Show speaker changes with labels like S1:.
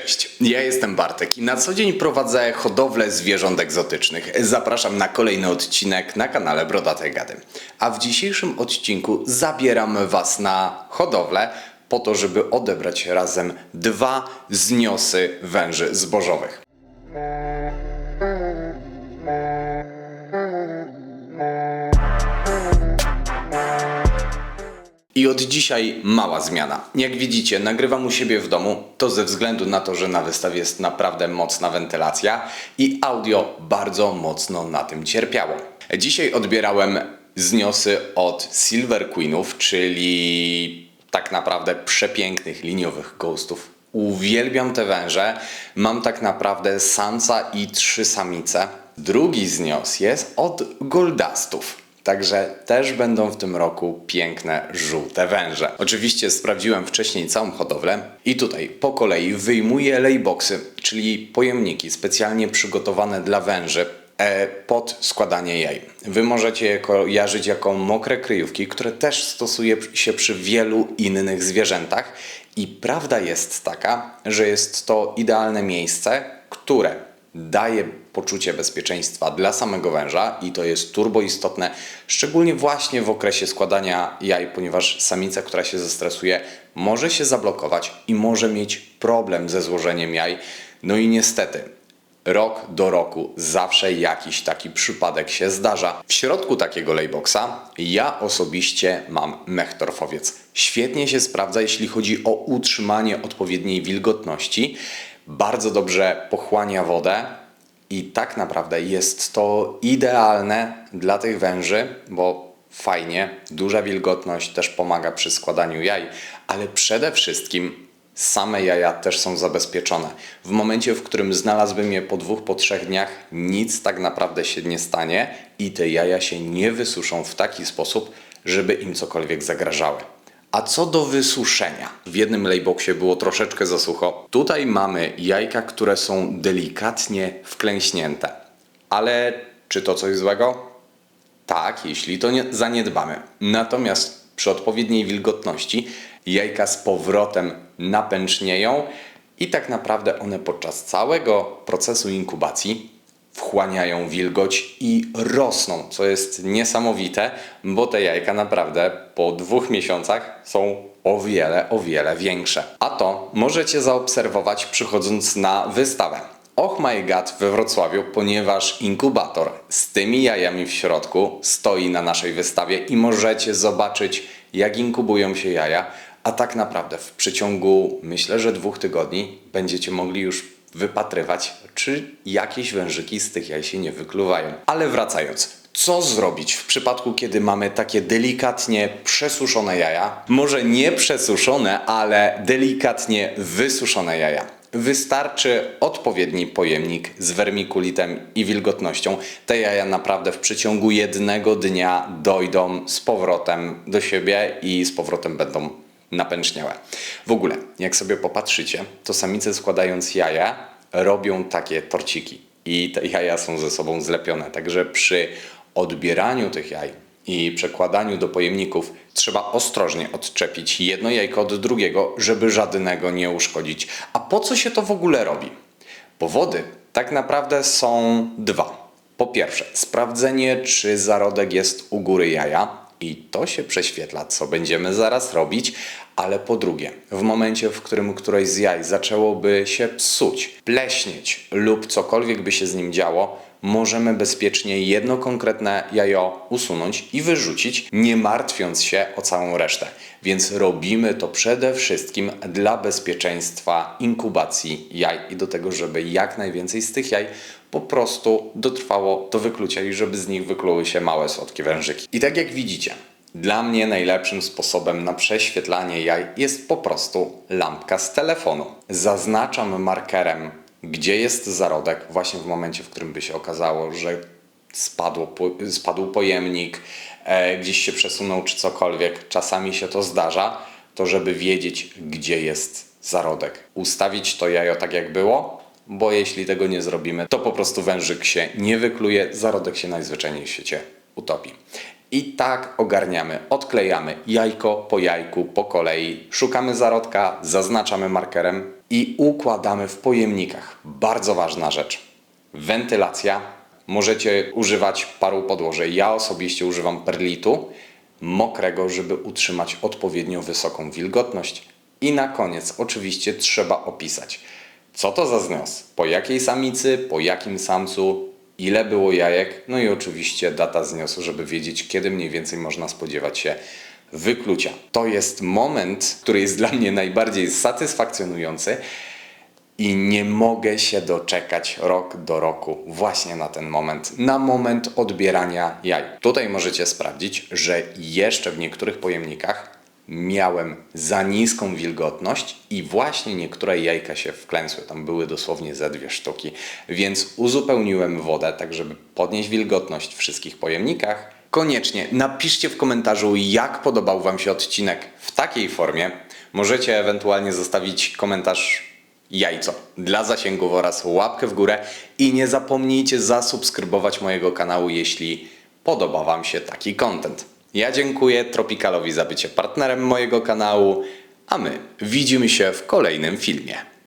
S1: Cześć, ja jestem Bartek i na co dzień prowadzę hodowlę zwierząt egzotycznych. Zapraszam na kolejny odcinek na kanale Brodate Gady. A w dzisiejszym odcinku zabieram Was na hodowlę po to, żeby odebrać razem dwa zniosy węży zbożowych. I od dzisiaj mała zmiana. Jak widzicie, nagrywam u siebie w domu, to ze względu na to, że na wystawie jest naprawdę mocna wentylacja i audio bardzo mocno na tym cierpiało. Dzisiaj odbierałem zniosy od Silver Queenów, czyli tak naprawdę przepięknych liniowych ghostów. Uwielbiam te węże. Mam tak naprawdę samca i trzy samice. Drugi znios jest od Goldastów. Także też będą w tym roku piękne żółte węże. Oczywiście sprawdziłem wcześniej całą hodowlę i tutaj po kolei wyjmuję layboxy, czyli pojemniki specjalnie przygotowane dla węży e, pod składanie jaj. Wy możecie je kojarzyć jako mokre kryjówki, które też stosuje się przy wielu innych zwierzętach i prawda jest taka, że jest to idealne miejsce, które daje poczucie bezpieczeństwa dla samego węża i to jest turbo istotne, szczególnie właśnie w okresie składania jaj, ponieważ samica, która się zestresuje, może się zablokować i może mieć problem ze złożeniem jaj. No i niestety, rok do roku zawsze jakiś taki przypadek się zdarza. W środku takiego layboxa ja osobiście mam mechtorfowiec. Świetnie się sprawdza, jeśli chodzi o utrzymanie odpowiedniej wilgotności. Bardzo dobrze pochłania wodę i tak naprawdę jest to idealne dla tych węży, bo fajnie, duża wilgotność też pomaga przy składaniu jaj, ale przede wszystkim same jaja też są zabezpieczone. W momencie, w którym znalazłbym je po dwóch, po trzech dniach, nic tak naprawdę się nie stanie i te jaja się nie wysuszą w taki sposób, żeby im cokolwiek zagrażały. A co do wysuszenia, w jednym layboxie było troszeczkę za sucho. Tutaj mamy jajka, które są delikatnie wklęśnięte. Ale czy to coś złego? Tak, jeśli to nie zaniedbamy. Natomiast przy odpowiedniej wilgotności jajka z powrotem napęcznieją i tak naprawdę one podczas całego procesu inkubacji wchłaniają wilgoć i rosną, co jest niesamowite, bo te jajka naprawdę po dwóch miesiącach są o wiele, o wiele większe. A to możecie zaobserwować przychodząc na wystawę. Och my god we Wrocławiu, ponieważ inkubator z tymi jajami w środku stoi na naszej wystawie i możecie zobaczyć, jak inkubują się jaja, a tak naprawdę w przeciągu myślę, że dwóch tygodni będziecie mogli już wypatrywać, czy jakieś wężyki z tych jaj się nie wykluwają. Ale wracając, co zrobić w przypadku, kiedy mamy takie delikatnie przesuszone jaja? Może nie przesuszone, ale delikatnie wysuszone jaja. Wystarczy odpowiedni pojemnik z wermikulitem i wilgotnością. Te jaja naprawdę w przeciągu jednego dnia dojdą z powrotem do siebie i z powrotem będą napęczniałe. W ogóle, jak sobie popatrzycie, to samice składając jaja robią takie torciki i te jaja są ze sobą zlepione. Także przy odbieraniu tych jaj i przekładaniu do pojemników trzeba ostrożnie odczepić jedno jajko od drugiego, żeby żadnego nie uszkodzić. A po co się to w ogóle robi? Powody tak naprawdę są dwa. Po pierwsze, sprawdzenie, czy zarodek jest u góry jaja, i to się prześwietla, co będziemy zaraz robić, ale po drugie, w momencie, w którym któreś z jaj zaczęłoby się psuć, pleśnieć lub cokolwiek by się z nim działo, możemy bezpiecznie jedno konkretne jajo usunąć i wyrzucić, nie martwiąc się o całą resztę. Więc robimy to przede wszystkim dla bezpieczeństwa inkubacji jaj i do tego, żeby jak najwięcej z tych jaj po prostu dotrwało do wyklucia i żeby z nich wykluły się małe słodkie wężyki. I tak jak widzicie, dla mnie najlepszym sposobem na prześwietlanie jaj jest po prostu lampka z telefonu. Zaznaczam markerem, gdzie jest zarodek, właśnie w momencie, w którym by się okazało, że spadł pojemnik, e, gdzieś się przesunął czy cokolwiek. Czasami się to zdarza, to żeby wiedzieć, gdzie jest zarodek. Ustawić to jajo tak, jak było, bo jeśli tego nie zrobimy, to po prostu wężyk się nie wykluje, zarodek się najzwyczajniej w świecie utopi. I tak ogarniamy, odklejamy jajko po jajku po kolei, szukamy zarodka, zaznaczamy markerem i układamy w pojemnikach. Bardzo ważna rzecz. Wentylacja. Możecie używać paru podłożeń. Ja osobiście używam perlitu mokrego, żeby utrzymać odpowiednio wysoką wilgotność. I na koniec oczywiście trzeba opisać, co to za znios, po jakiej samicy, po jakim samcu, ile było jajek, no i oczywiście data zniosu, żeby wiedzieć, kiedy mniej więcej można spodziewać się wyklucia. To jest moment, który jest dla mnie najbardziej satysfakcjonujący i nie mogę się doczekać rok do roku właśnie na ten moment, na moment odbierania jaj. Tutaj możecie sprawdzić, że jeszcze w niektórych pojemnikach miałem za niską wilgotność i właśnie niektóre jajka się wklęsły. Tam były dosłownie ze dwie sztuki, więc uzupełniłem wodę, tak żeby podnieść wilgotność w wszystkich pojemnikach. Koniecznie napiszcie w komentarzu, jak podobał Wam się odcinek w takiej formie. Możecie ewentualnie zostawić komentarz jajco dla zasięgów oraz łapkę w górę i nie zapomnijcie zasubskrybować mojego kanału, jeśli podoba Wam się taki content. Ja dziękuję Tropikalowi za bycie partnerem mojego kanału, a my widzimy się w kolejnym filmie.